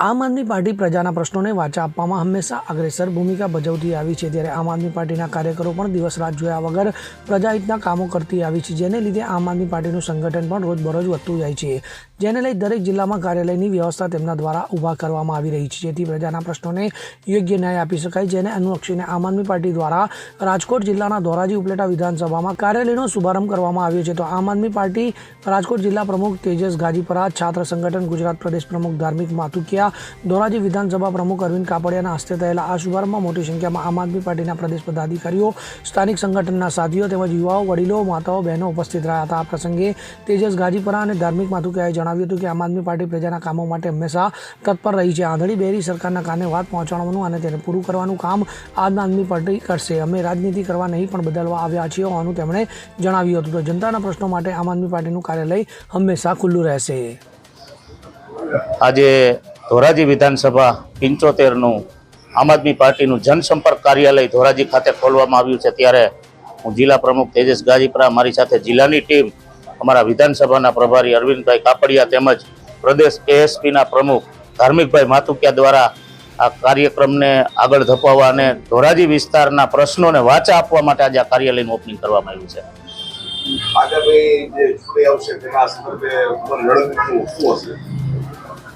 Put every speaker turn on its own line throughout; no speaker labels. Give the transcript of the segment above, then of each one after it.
આમ આદમી પાર્ટી પ્રજાના પ્રશ્નોને વાચા આપવામાં હંમેશા અગ્રેસર ભૂમિકા ભજવતી આવી છે. ત્યારે આમ આદમી પાર્ટીના કાર્યકરો પણ દિવસ રાત જોયા વગર પ્રજાહિતના કામો કરતી આવી છે, જેને લીધે આમ આદમી પાર્ટીનું સંગઠન પણ રોજબરોજ વધતું જાય છે. જેને લઈ દરેક જિલ્લામાં કાર્યાલયની વ્યવસ્થા તેમના દ્વારા ઊભા કરવામાં આવી રહી છે. જેથી પ્રજાના પ્રશ્નોને યોગ્ય ન્યાય આપી શકાય, જેને અનુલક્ષીને આમ આદમી પાર્ટી દ્વારા રાજકોટ જિલ્લાના ધોરાજી ઉપલેટા વિધાનસભામાં કાર્યાલયનો શુભારંભ કરવામાં આવ્યો છે. તો આમ આદમી પાર્ટી રાજકોટ જિલ્લા પ્રમુખ તેજસ ગાજીપરા, છાત્ર સંગઠન ગુજરાત પ્રદેશ પ્રમુખ ધાર્મિક માતુકિયા ધોરાજી વિધાનસભા પ્રમુખ અરવિંદ કાપડિયાના હસ્તે થયેલા આ શુભારંભમાં મોટી સંખ્યામાં આમ આદમી પાર્ટીના પ્રદેશ પદાધિકારીઓ, સ્થાનિક સંગઠનના સાથીઓ તેમજ યુવાઓ, વડીલો, માતાઓ, બહેનો ઉપસ્થિત રહ્યા હતા. આ પ્રસંગે તેજસ ગાજીપરા અને ધાર્મિક માથુકિયાએ જણાવ્યું હતું કે આમ આદમી પાર્ટી પ્રજાના કામો માટે હંમેશા તત્પર રહી છે. આંધળી બેરી સરકારના કાને વાત પહોંચાડવાનું અને તેને પૂરું કરવાનું કામ આમ આદમી પાર્ટી કરશે. અમે રાજનીતિ કરવા નહીં, પણ બદલવા આવ્યા છીએ હોવાનું તેમણે જણાવ્યું હતું. તો જનતાના પ્રશ્નો માટે આમ આદમી પાર્ટીનું કાર્યાલય હંમેશા ખુલ્લું રહેશે.
આજે ધોરાજી વિધાનસભા પંચોતેરનું આમ આદમી પાર્ટીનું જનસંપર્ક કાર્યાલય ધોરાજી ખાતે ખોલવામાં આવ્યું છે. ત્યારે હું જિલ્લા પ્રમુખ તેજસ ગાજીપરા, મારી સાથે જિલ્લાની ટીમ, અમારા વિધાનસભાના પ્રભારી અરવિંદભાઈ કાપડિયા તેમજ પ્રદેશ એએસપીના પ્રમુખ ધાર્મિકભાઈ માતુકિયા દ્વારા આ કાર્યક્રમને આગળ ધપાવવા અને ધોરાજી વિસ્તારના પ્રશ્નોને વાચા આપવા માટે આજે આ કાર્યાલયનું ઓપનિંગ કરવામાં આવ્યું છે.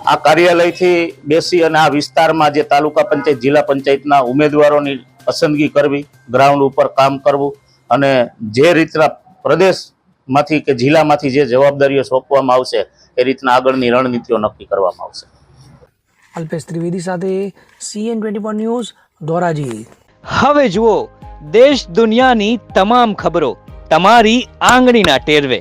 આ કાર્યાલયથી બેસી અને આ વિસ્તારમાં જે તાલુકા પંચાયત જિલ્લા પંચાયતના ઉમેદવારોની પસંદગી કરવી ગ્રાઉન્ડ ઉપર કામ કરવું અને જે રીતના પ્રદેશમાંથી કે જિલ્લામાંથી જે જવાબદારીઓ સોંપવામાં આવશે એ રીતના આગળની રણનીતિઓ નક્કી કરવામાં આવશે.
અલ્પેશ ત્રિવેદી સાથે સીએન ટ્વેન્ટી ન્યૂઝ ધોરાજી.
હવે જુઓ દેશ દુનિયાની તમામ ખબરો તમારી આંગળીના ટેરવે.